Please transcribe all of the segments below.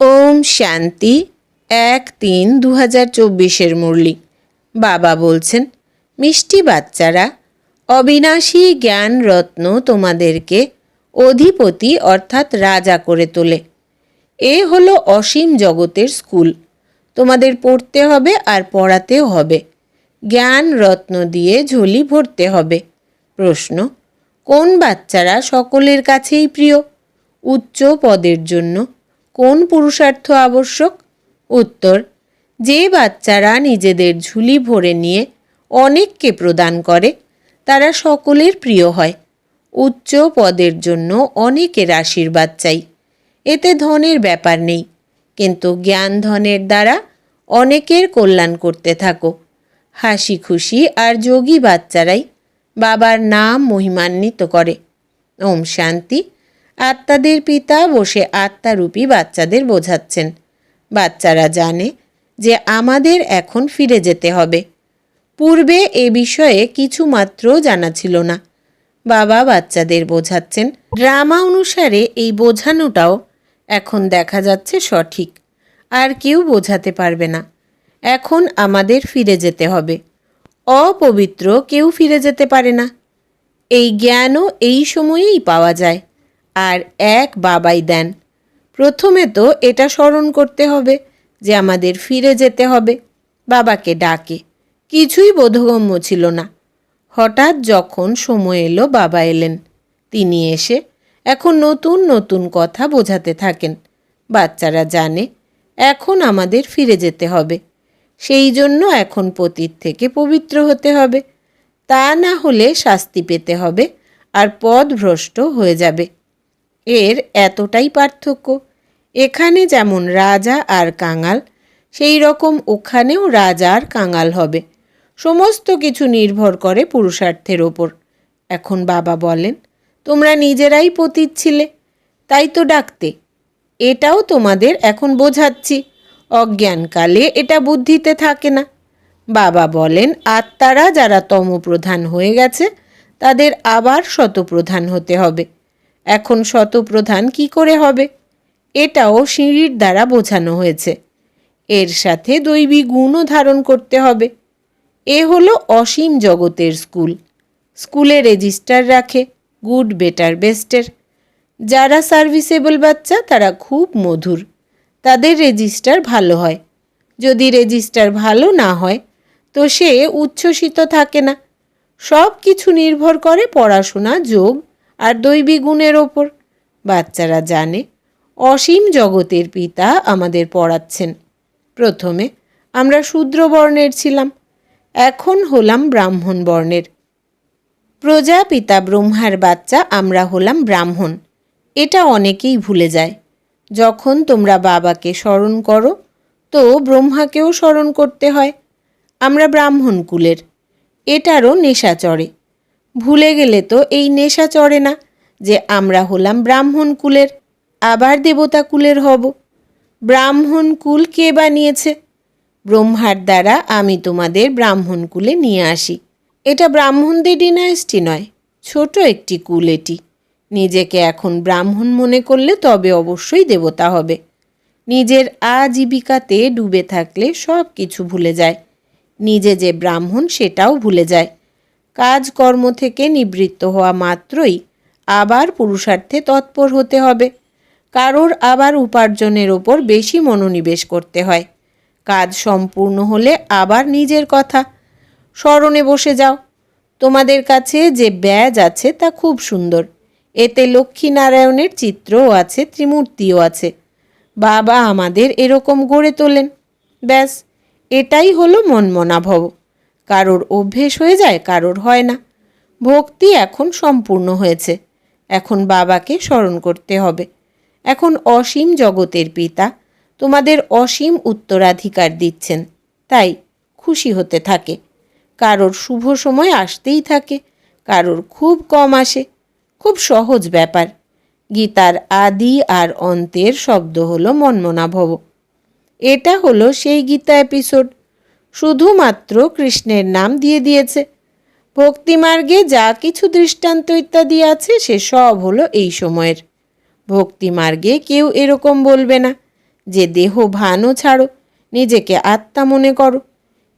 ওম শান্তি, এক তিন দু হাজার চব্বিশের মুরলি। বাবা বলছেন, মিষ্টি বাচ্চারা, অবিনাশী জ্ঞান রত্ন তোমাদেরকে অধিপতি অর্থাৎ রাজা করে তোলে। এ হলো অসীম জগতের স্কুল। তোমাদের পড়তে হবে আর পড়াতেও হবে। জ্ঞান রত্ন দিয়ে ঝুলি ভরতে হবে। প্রশ্ন, কোন বাচ্চারা সকলের কাছেই প্রিয়? উচ্চ পদের জন্য কোন পুরুষার্থ আবশ্যক? উত্তর, যে বাচ্চারা নিজেদের ঝুলি ভরে নিয়ে অনেককে প্রদান করে, তারা সকলের প্রিয় হয়। উচ্চ পদের জন্য অনেকের আশীর্বাদ চাই। এতে ধনের ব্যাপার নেই, কিন্তু জ্ঞান ধনের দ্বারা অনেকের কল্যাণ করতে থাকো। হাসি খুশি আর যোগী বাচ্চারাই বাবার নাম মহিমান্বিত করে। ওম শান্তি। আত্মাদের পিতা বসে আত্মারূপী বাচ্চাদের বোঝাচ্ছেন। বাচ্চারা জানে যে আমাদের এখন ফিরে যেতে হবে। পূর্বে এ বিষয়ে কিছু মাত্র জানা ছিল না। বাবা বাচ্চাদের বোঝাচ্ছেন, ড্রামা অনুসারে এই বোঝানোটাও এখন দেখা যাচ্ছে সঠিক। আর কেউ বোঝাতে পারবে না। এখন আমাদের ফিরে যেতে হবে। অপবিত্র কেউ ফিরে যেতে পারে না। এই জ্ঞানও এই সময়েই পাওয়া যায়। আর এক বাবাই দেন। প্রথমে তো এটা স্মরণ করতে হবে যে আমাদের ফিরে যেতে হবে। বাবাকে ডাকে। কিছুই বোধগম্য ছিল না। হঠাৎ যখন সময় এলো, বাবা এলেন। তিনি এসে এখন নতুন নতুন কথা বোঝাতে থাকেন। বাচ্চারা জানে, এখন আমাদের ফিরে যেতে হবে। সেই জন্য এখন পতীত থেকে পবিত্র হতে হবে। তা না হলে শাস্তি পেতে হবে আর পদ ভ্রষ্ট হয়ে যাবে। এর এতটাই পার্থক্য। এখানে যেমন রাজা আর কাঙাল, সেই রকম ওখানেও রাজা আর কাঙাল হবে। সমস্ত কিছু নির্ভর করে পুরুষার্থের ওপর। এখন বাবা বলেন, তোমরা নিজেরাই পতীত ছিলে, তাই তো ডাকতে। এটাও তোমাদের এখন বোঝাচ্ছি। অজ্ঞানকালে এটা বুদ্ধিতে থাকে না। বাবা বলেন, আত্মারা যারা তমপ্রধান হয়ে গেছে, তাদের আবার শতপ্রধান হতে হবে। এখন শতপ্রধান কি করে হবে? এটাও সিঁড়ির দ্বারা বোঝানো হয়েছে। এর সাথে দৈবী গুণও ধারণ করতে হবে। এ হলো অসীম জগতের স্কুল। স্কুলে রেজিস্টার রাখে, গুড, বেটার, বেস্টের। যারা সার্ভিসেবল বাচ্চা, তারা খুব মধুর। তাদের রেজিস্টার ভালো হয়। যদি রেজিস্টার ভালো না হয়, তো সে উচ্ছ্বসিত থাকে না। সব কিছু নির্ভর করে পড়াশোনা যোগ আর দৈবী গুণের ওপর। বাচ্চারা জানে, অসীম জগতের পিতা আমাদের পড়াচ্ছেন। প্রথমে আমরা শূদ্র বর্ণের ছিলাম, এখন হলাম ব্রাহ্মণ বর্ণের। প্রজাপিতা ব্রহ্মার বাচ্চা, আমরা হলাম ব্রাহ্মণ। এটা অনেকেই ভুলে যায়। যখন তোমরা বাবাকে স্মরণ করো, তো ব্রহ্মাকেও স্মরণ করতে হয়। আমরা ব্রাহ্মণ কুলের এটারও নেশা চড়ে। ভুলে গেলে তো এই নেশা চড়ে না যে আমরা হলাম ব্রাহ্মণ কুলের, আবার দেবতা কুলের হব। ব্রাহ্মণ কুল কে বানিয়েছে? ব্রহ্মার দ্বারা আমি তোমাদের ব্রাহ্মণ কুলে নিয়ে আসি। এটা ব্রাহ্মণদের ডিনাইস্টি নয়, ছোট একটি কুল এটি। নিজেকে এখন ব্রাহ্মণ মনে করলে তবে অবশ্যই দেবতা হবে। নিজের আজীবিকাতে ডুবে থাকলে সব কিছু ভুলে যায়। নিজে যে ব্রাহ্মণ সেটাও ভুলে যায়। কাজকর্ম থেকে নিবৃত্ত হওয়া মাত্রই আবার পুরুষার্থে তৎপর হতে হবে। কারোর আবার উপার্জনের ওপর বেশি মনোনিবেশ করতে হয়। কাজ সম্পূর্ণ হলে আবার নিজের কথা। স্মরণে বসে যাও। তোমাদের কাছে যে ব্যাজ আছে তা খুব সুন্দর। এতে লক্ষ্মীনারায়ণের চিত্রও আছে, ত্রিমূর্তিও আছে। বাবা আমাদের এরকম গড়ে তোলেন। ব্যাস, এটাই হলো মনমনাভব। কারোর অভ্যেস হয়ে যায়, কারোর হয় না। ভক্তি এখন সম্পূর্ণ হয়েছে। এখন বাবাকে স্মরণ করতে হবে। এখন অসীম জগতের পিতা তোমাদের অসীম উত্তরাধিকার দিচ্ছেন, তাই খুশি হতে থাকে। কারোর শুভ সময় আসতেই থাকে, কারোর খুব কম আসে। খুব সহজ ব্যাপার। গীতার আদি আর অন্তের শব্দ হলো মন্মনাভব। এটা হলো সেই গীতা এপিসোড শুধুমাত্র কৃষ্ণের নাম দিয়ে দিয়েছে। ভক্তিমার্গে যা কিছু দৃষ্টান্ত ইত্যাদি আছে, সে সব হলো এই সময়ের। ভক্তিমার্গে কেউ এরকম বলবে না, যে দেহ ভানও ছাড়ো, নিজেকে আত্মা মনে করো।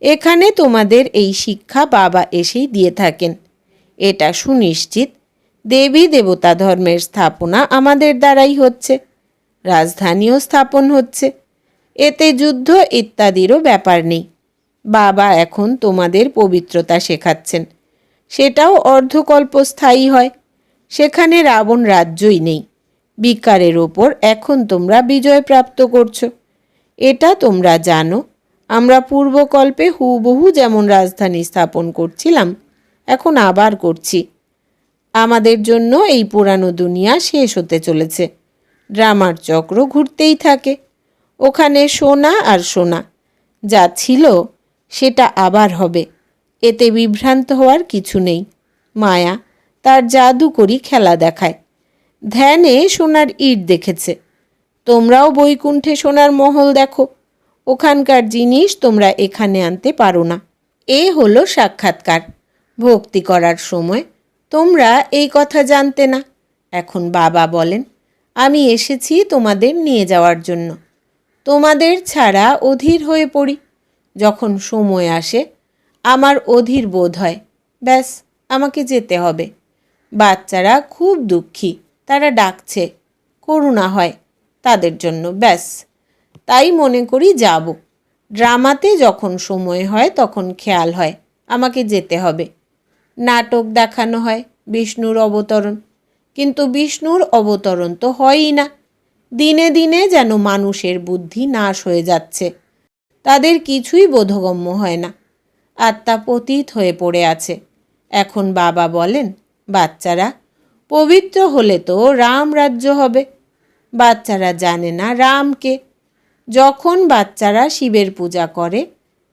এখানে তোমাদের এই শিক্ষা বাবা এসেই দিয়ে থাকেন। এটা সুনিশ্চিত, দেবী দেবতা ধর্মের স্থাপনা আমাদের দ্বারাই হচ্ছে, রাজধানীও স্থাপন হচ্ছে। এতে যুদ্ধ ইত্যাদিরও ব্যাপার নেই। বাবা এখন তোমাদের পবিত্রতা শেখাচ্ছেন। সেটাও অর্ধকল্প স্থায়ী হয়। সেখানে রাবণ রাজ্যই নেই। বিকারের ওপর এখন তোমরা বিজয় প্রাপ্ত করছ। এটা তোমরা জানো, আমরা পূর্বকল্পে হুবহু যেমন রাজধানী স্থাপন করছিলাম, এখন আবার করছি। আমাদের জন্য এই পুরানো দুনিয়া শেষ হতে চলেছে। ড্রামার চক্র ঘুরতেই থাকে। ওখানে সোনা আর সোনা, যা ছিল সেটা আবার হবে। এতে বিভ্রান্ত হওয়ার কিছু নেই। মায়া তার জাদু করি খেলা দেখায়। ধ্যানে সোনার ইট দেখেছে। তোমরাও বৈকুণ্ঠে সোনার মহল দেখো। ওখানকার জিনিস তোমরা এখানে আনতে পারো না। এ হলো সাক্ষাৎকার। ভক্তি করার সময় তোমরা এই কথা জানতে না। এখন বাবা বলেন, আমি এসেছি তোমাদের নিয়ে যাওয়ার জন্য। তোমাদের ছাড়া অধীর হয়ে পড়ি। যখন সময় আসে, আমার অধীর বোধ হয়, ব্যাস, আমাকে যেতে হবে। বাচ্চারা খুব দুঃখী, তারা ডাকছে, করুণা হয় তাদের জন্য, ব্যাস, তাই মনে করি যাব। ড্রামাতে যখন সময় হয়, তখন খেয়াল হয়, আমাকে যেতে হবে। নাটক দেখানো হয়, বিষ্ণুর অবতরণ। কিন্তু বিষ্ণুর অবতরণ তো হয়ই না। দিনে দিনে যেন মানুষের বুদ্ধি নাশ হয়ে যাচ্ছে। তাদের কিছুই বোধগম্য হয় না। আত্মা পতীত হয়ে পড়ে আছে। এখন বাবা বলেন, বাচ্চারা, পবিত্র হলে তো রাম রাজ্য হবে। বাচ্চারা জানে না রামকে। যখন বাচ্চারা শিবের পূজা করে,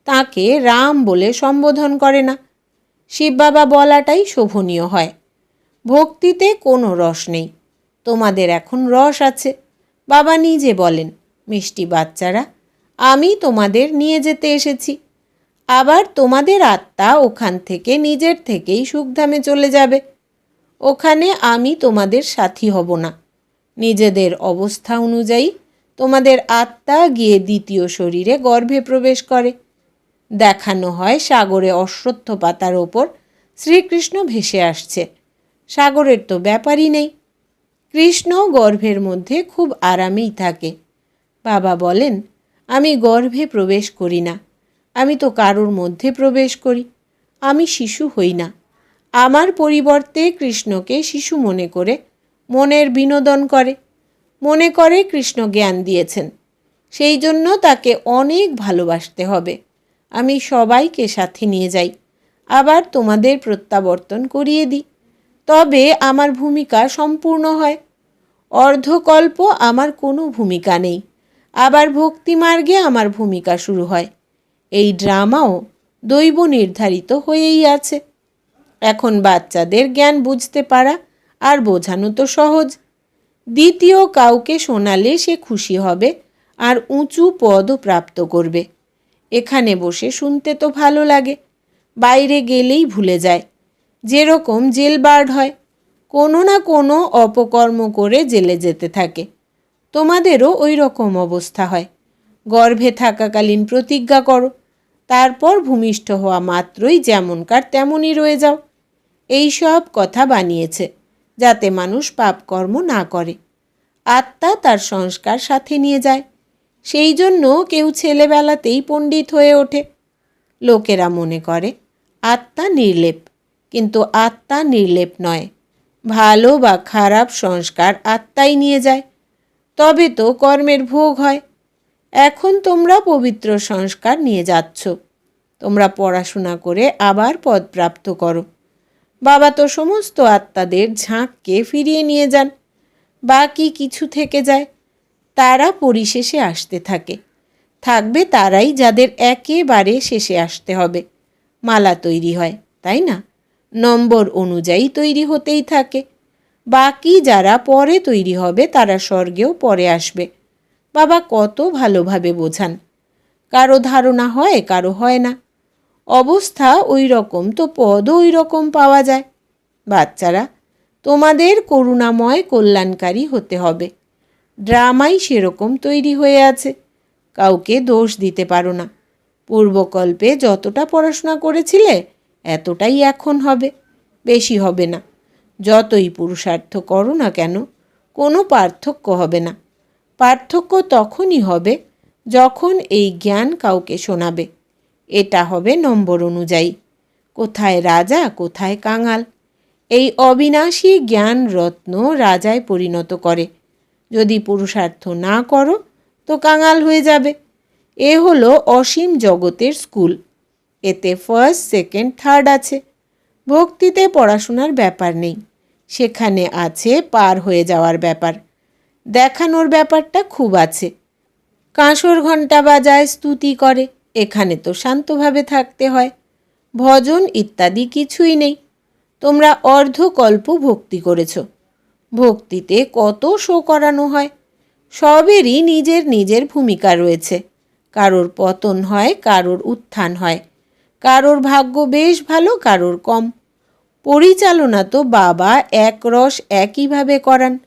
তাকে রাম বলে সম্বোধন করে না। শিব বাবা বলাটাই শোভনীয় হয়। ভক্তিতে কোনো রস নেই। তোমাদের এখন রস আছে। বাবা নিজে বলেন, মিষ্টি বাচ্চারা আমি তোমাদের নিয়ে যেতে এসেছি। আবার তোমাদের আত্মা ওখান থেকে নিজের থেকেই সুখধামে চলে যাবে। ওখানে আমি তোমাদের সাথী হব না। নিজেদের অবস্থা অনুযায়ী তোমাদের আত্মা গিয়ে দ্বিতীয় শরীরে গর্ভে প্রবেশ করে। দেখানো হয় সাগরে অশ্বত্থ পাতার ওপর শ্রীকৃষ্ণ ভেসে আসছে। সাগরের তো ব্যাপারই নেই। কৃষ্ণ গর্ভের মধ্যে খুব আরামেই থাকে। বাবা বলেন আমি গর্ভে প্রবেশ করি না। আমি তো কারোর মধ্যে প্রবেশ করি। আমি শিশু হই না। আমার পরিবর্তে কৃষ্ণকে শিশু মনে করে মনের বিনোদন করে। মনে করে কৃষ্ণ জ্ঞান দিয়েছেন। সেই জন্য তাকে অনেক ভালোবাসতে হবে। আমি সবাইকে সাথে নিয়ে যাই। আবার তোমাদের প্রত্যাবর্তন করিয়ে দিই। তবে আমার ভূমিকা সম্পূর্ণ হয়। অর্ধকল্প আমার কোনো ভূমিকা নেই। আবার ভক্তিমার্গে আমার ভূমিকা শুরু হয়। এই ড্রামাও দৈব নির্ধারিত হয়েই আছে। এখন বাচ্চাদের জ্ঞান বুঝতে পারা আর বোঝানো তো সহজ। দ্বিতীয় কাউকে শোনালে সে খুশি হবে আর উঁচু পদও প্রাপ্ত করবে। এখানে বসে শুনতে তো ভালো লাগে। বাইরে গেলেই ভুলে যায়। যেরকম জেল বার্ড হয়, কোনো না কোনো অপকর্ম করে জেলে যেতে থাকে। তোমাদেরও ওই রকম অবস্থা হয়। গর্ভে থাকাকালীন প্রতিজ্ঞা করো, তারপর ভূমিষ্ঠ হওয়া মাত্রই যেমনকার তেমনই রয়ে যাও। এই সব কথা বানিয়েছে, যাতে মানুষ পাপকর্ম না করে। আত্মা তার সংস্কার সাথে নিয়ে যায়, সেই জন্য কেউ ছেলেবেলাতেই পণ্ডিত হয়ে ওঠে। লোকেরা মনে করে, আত্মা নির্লেপ, কিন্তু আত্মা নির্লেপ নয়। ভালো বা খারাপ সংস্কার আত্মাই নিয়ে যায়। তবে তো কর্মের ভোগ হয়। এখন তোমরা পবিত্র সংস্কার নিয়ে যাচ্ছ। তোমরা পড়াশোনা করে আবার পদ প্রাপ্ত করো। বাবা তো সমস্ত আত্মাদের ঝাঁককে ফিরিয়ে নিয়ে যান। বাকি কিছু থেকে যায়। তারা পরিশেষে আসতে থাকে। থাকবে তারাই যাদের একেবারে শেষে আসতে হবে। মালা তৈরি হয়, তাই না? নম্বর অনুযায়ী তৈরি হতেই থাকে। বাকি যারা পরে তৈরি হবে, তারা স্বর্গেও পরে আসবে। বাবা কত ভালোভাবে বোঝান। কারও ধারণা হয়, কারও হয় না। অবস্থা ওই রকম তো পদও ওই রকম পাওয়া যায়। বাচ্চারা, তোমাদের করুণাময় কল্যাণকারী হতে হবে। ড্রামাই সেরকম তৈরি হয়ে আছে। কাউকে দোষ দিতে পারো না। পূর্বকল্পে যতটা পড়াশোনা করেছিলে, এতটাই এখন হবে। বেশি হবে না। যতই পুরুষার্থ করো না কেন, কোনো পার্থক্য হবে না। পার্থক্য তখনই হবে যখন এই জ্ঞান কাউকে শোনাবে। এটা হবে নম্বর অনুযায়ী। কোথায় রাজা, কোথায় কাঙাল? এই অবিনাশী জ্ঞান রত্ন রাজায় পরিণত করে। যদি পুরুষার্থ না করো, তো কাঙাল হয়ে যাবে। এ হলো অসীম জগতের স্কুল। এতে ফার্স্ট সেকেন্ড থার্ড আছে। ভক্তিতে পড়াশোনার ব্যাপার নেই। সেখানে আছে পার হয়ে যাওয়ার ব্যাপার। দেখানোর ব্যাপারটা খুব আছে। কাঁসর ঘণ্টা বাজায় স্তুতি করে, এখানে তো শান্তভাবে থাকতে হয়। ভজন ইত্যাদি কিছুই নেই। তোমরা অর্ধকল্প ভক্তি করেছ। ভক্তিতে কত শো করানো হয়? সবেরই নিজের নিজের ভূমিকা রয়েছে। কারোর পতন হয়, কারোর উত্থান হয়। কারোর ভাগ্য বেশ ভালো, কারোর কম। পরিচালনা তো বাবা এক রস একইভাবে করান।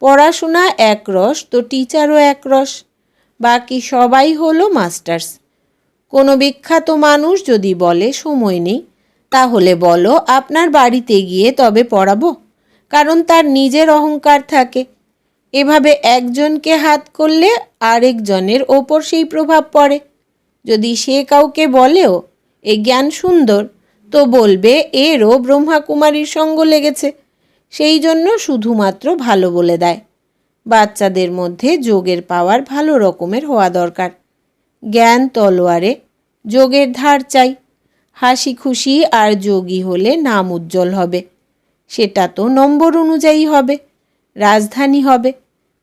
পড়াশোনা এক রস, তো টিচারও এক রস। বাকি সবাই হলো মাস্টার্স। কোনো বিখ্যাত মানুষ যদি বলে, সময় নেই, তাহলে বলো আপনার বাড়িতে গিয়ে তবে পড়াবো। কারণ তার নিজের অহংকার থাকে। এভাবে একজনকে হাত করলে আরেকজনের ওপর সেই প্রভাব পড়ে। যদি সে কাউকে বলেও এ জ্ঞান সুন্দর, তো বলবে, এরও ব্রহ্মাকুমারীর সঙ্গ লেগেছে। সেই জন্য শুধুমাত্র ভালো বলে দেয়। বাচ্চাদের মধ্যে যোগের পাওয়ার ভালো রকমের হওয়া দরকার। জ্ঞান তলোয়ারে যোগের ধার চাই। হাসি খুশি আর যোগী হলে নাম উজ্জ্বল হবে। সেটা তো নম্বর অনুযায়ী হবে, রাজধানী হবে।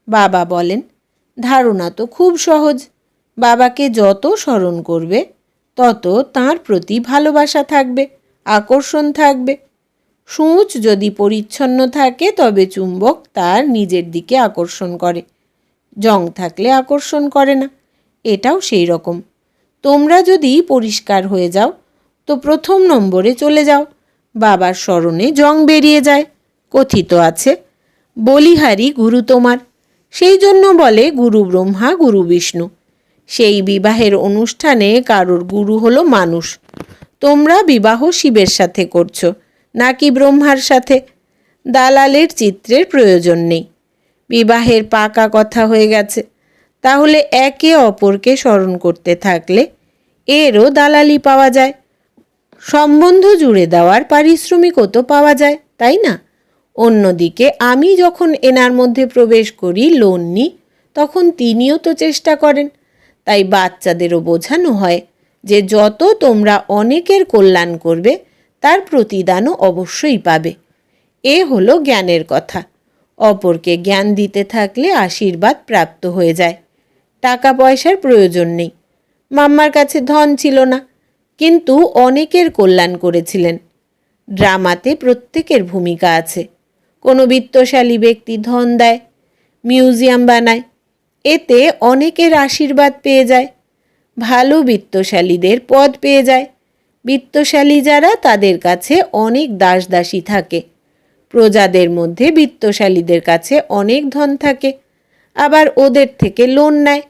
বাবা বলেন, ধারণা তো খুব সহজ। বাবাকে যত স্মরণ করবে তত তার প্রতি ভালোবাসা থাকবে, আকর্ষণ থাকবে। সূচ যদি পরিচ্ছন্ন থাকে, তবে চুম্বক তার নিজের দিকে আকর্ষণ করে। জং থাকলে আকর্ষণ করে না, এটাও সেই রকম। তোমরা যদি পরিষ্কার হয়ে যাও, তো প্রথম নম্বরে চলে যাও। বাবার স্মরণে জং বেরিয়ে যায়, কথিত আছে, বলিহারি গুরু তোমার। সেই জন্য বলে গুরু ব্রহ্মা, গুরু বিষ্ণু। সেই বিবাহের অনুষ্ঠানে কারুর গুরু হলো মানুষ। তোমরা বিবাহ শিবের সাথে করছ, নাকি ব্রহ্মার সাথে? দালালের চিত্রের প্রয়োজন নেই। বিবাহের পাকা কথা হয়ে গেছে। তাহলে একে অপরকে স্মরণ করতে থাকলে এরও দালালি পাওয়া যায়। সম্বন্ধ জুড়ে দেওয়ার পারিশ্রমিকও তো পাওয়া যায়, তাই না? অন্যদিকে আমি যখন এনার মধ্যে প্রবেশ করি, লোন নিই, তখন তিনিও তো চেষ্টা করেন। তাই বাচ্চাদেরও বোঝানো হয় যে যত তোমরা অনেকের কল্যাণ করবে, তার প্রতিদানও অবশ্যই পাবে। এ হলো জ্ঞানের কথা। অপরকে জ্ঞান দিতে থাকলে আশীর্বাদ প্রাপ্ত হয়ে যায়। টাকা পয়সার প্রয়োজন নেই। মাম্মার কাছে ধন ছিল না, কিন্তু অনেকের কল্যাণ করেছিলেন। ড্রামাতে প্রত্যেকের ভূমিকা আছে। কোনো বিত্তশালী ব্যক্তি ধন দেয়, মিউজিয়াম বানায় এতে অনেকের আশীর্বাদ পেয়ে যায়। ভালো বিত্তশালীদের পদ পেয়ে যায়। বিত্তশালী যারা তাদের কাছে অনেক দাস দাসী থাকে। প্রজাদের মধ্যে বিত্তশালীদের কাছে অনেক ধন থাকে। আবার ওদের থেকে লোন নেয়।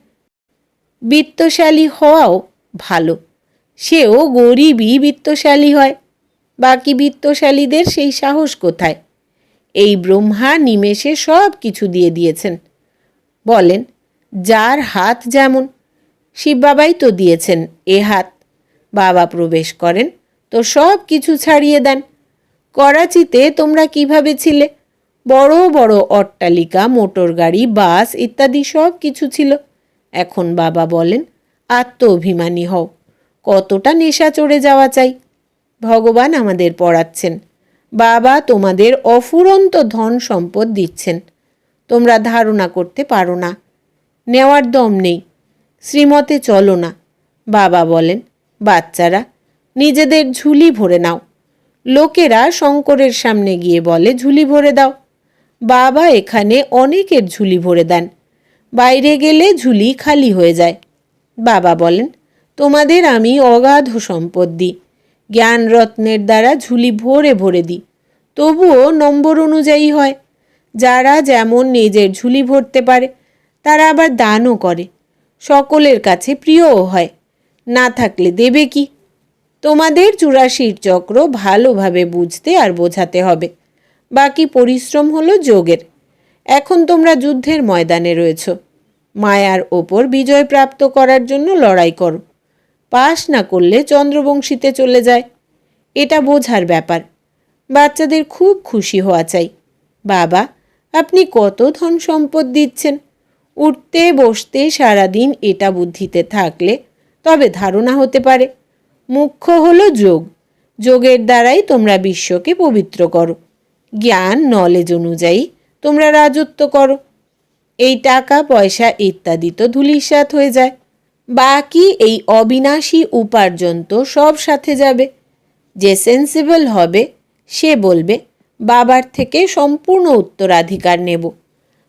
বিত্তশালী হওয়াও ভালো। সেও গরিবই বিত্তশালী হয়। বাকি বিত্তশালীদের সেই সাহস কোথায়? এই ব্রহ্মা নিমেষে সব কিছু দিয়ে দিয়েছেন। বলেন যার হাত যেমন শিব বাবাই তো দিয়েছেন এ হাত। বাবা প্রবেশ করেন, তো সব কিছু ছাড়িয়ে দেন। করাচিতে তোমরা কীভাবে ছিলে? বড় বড় অট্টালিকা, মোটর গাড়ি, বাস ইত্যাদি সব কিছু ছিল। এখন বাবা বলেন আত্ম অভিমানী হও, কতটা নেশা চড়ে যাওয়া চাই। ভগবান আমাদের পড়াচ্ছেন, বাবা তোমাদের অফুরন্ত ধন সম্পদ দিচ্ছেন। তোমরা ধারণা করতে পারো না। নেওয়ার দম নেই। শ্রীমতে চলো না, বাবা বলেন। বাচ্চারা, নিজেদের ঝুলি ভরে নাও। লোকেরা শঙ্করের সামনে গিয়ে বলে, ঝুলি ভরে দাও। বাবা এখানে অনেকের ঝুলি ভরে দেন। বাইরে গেলে ঝুলি খালি হয়ে যায়। বাবা বলেন, তোমাদের আমি অগাধ সম্পদ দিই। জ্ঞান রত্নের দ্বারা ঝুলি ভরে ভরে দিই। তবুও নম্বর অনুযায়ী হয়। যারা যেমন নিজের ঝুলি ভরতে পারে তারা আবার দানও করে। সকলের কাছে প্রিয়ও হয়। না থাকলে দেবে কি? তোমাদের চুরাশির চক্র ভালোভাবে বুঝতে আর বোঝাতে হবে। বাকি পরিশ্রম হলো যোগের। এখন তোমরা যুদ্ধের ময়দানে রয়েছ। মায়ার ওপর বিজয় প্রাপ্ত করার জন্য লড়াই করো। পাশ না করলে চন্দ্রবংশীতে চলে যায়। এটা বোঝার ব্যাপার। বাচ্চাদের খুব খুশি হওয়া চাই। বাবা, আপনি কত ধন সম্পদ দিচ্ছেন? উঠতে, বসতে সারাদিন এটা বুদ্ধিতে থাকলে তবে ধারণা হতে পারে। মুখ্য হলো যোগ। যোগের দ্বারাই তোমরা বিশ্বকে পবিত্র করো। জ্ঞান নলেজ অনুযায়ী তোমরা রাজত্ব করো। এই টাকা, পয়সা ইত্যাদি তো ধুলিসাৎ হয়ে যায়। বাকি এই অবিনাশী উপার্জন তো সব সাথে যাবে। যে সেন্সিবল হবে, সে বলবে, বাবার থেকে সম্পূর্ণ উত্তরাধিকার নেব।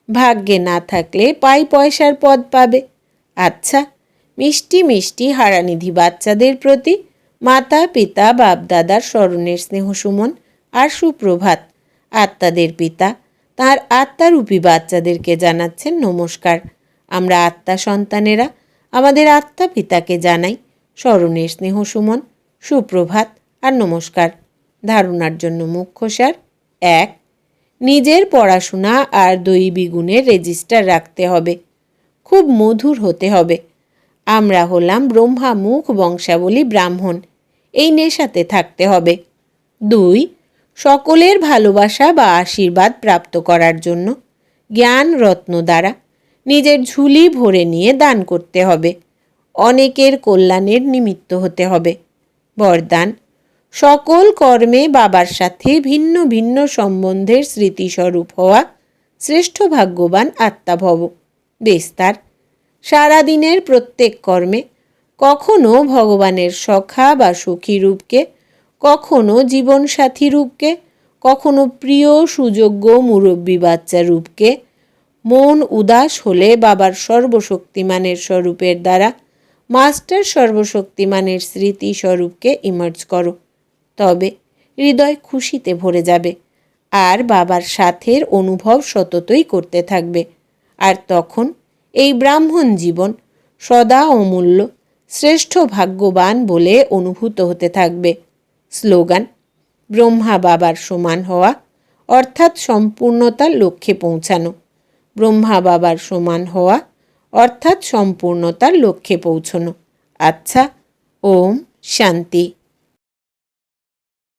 ভাগ্যে না থাকলে পাই পয়সার পদ পাবে। আচ্ছা মিষ্টি মিষ্টি হারানিধি বাচ্চাদের প্রতি মাতা, পিতা বাপদাদার স্মরণের স্নেহ সুমন আর সুপ্রভাত। আত্মাদের পিতা, তার আত্মারূপী বাচ্চাদেরকে জানাচ্ছেন নমস্কার। আমরা আত্মা সন্তানেরা, আমাদের আত্মা পিতাকে জানাই। স্মরণের স্নেহ সুমন, সুপ্রভাত আর নমস্কার। ধারণার জন্য মুখ্য সার এক নিজের পড়াশোনা আর দৈবী গুণের রেজিস্টার রাখতে হবে। খুব মধুর হতে হবে। আমরা হলাম ব্রহ্মামুখ বংশাবলী ব্রাহ্মণ। এই নেশাতে থাকতে হবে। দুই, সকলের ভালোবাসা বা আশীর্বাদ প্রাপ্ত করার জন্য জ্ঞান রত্ন দ্বারা নিজের ঝুলি ভরে নিয়ে দান করতে হবে। অনেকের কল্যাণের নিমিত্ত হতে হবে। বরদান সকল কর্মে বাবার সাথে ভিন্ন ভিন্ন সম্বন্ধের স্মৃতিস্বরূপ হওয়া শ্রেষ্ঠ ভাগ্যবান আত্মাভব। বিস্তার সারাদিনের প্রত্যেক কর্মে কখনো ভগবানের সখা বা সুখী রূপকে, কখনো জীবনসাথী রূপকে, কখনো প্রিয়, সুযোগ্য মুরব্বী বাচ্চা রূপকে, মন উদাস হলে বাবার সর্বশক্তিমানের স্বরূপের দ্বারা মাস্টার সর্বশক্তিমানের স্মৃতি স্বরূপকে ইমার্জ করো। তবে হৃদয় খুশিতে ভরে যাবে। আর বাবার সাথের অনুভব সততই করতে থাকবে। আর তখন এই ব্রাহ্মণ জীবন সদা অমূল্য, শ্রেষ্ঠ, ভাগ্যবান বলে অনুভূত হতে থাকবে। স্লোগান, ব্রহ্মা বাবার সমান হওয়া, অর্থাৎ সম্পূর্ণতার লক্ষ্যে পৌঁছানো। ব্রহ্মা বাবার সমান হওয়া, অর্থাৎ সম্পূর্ণতার লক্ষ্যে পৌঁছনো। আচ্ছা ওম শান্তি।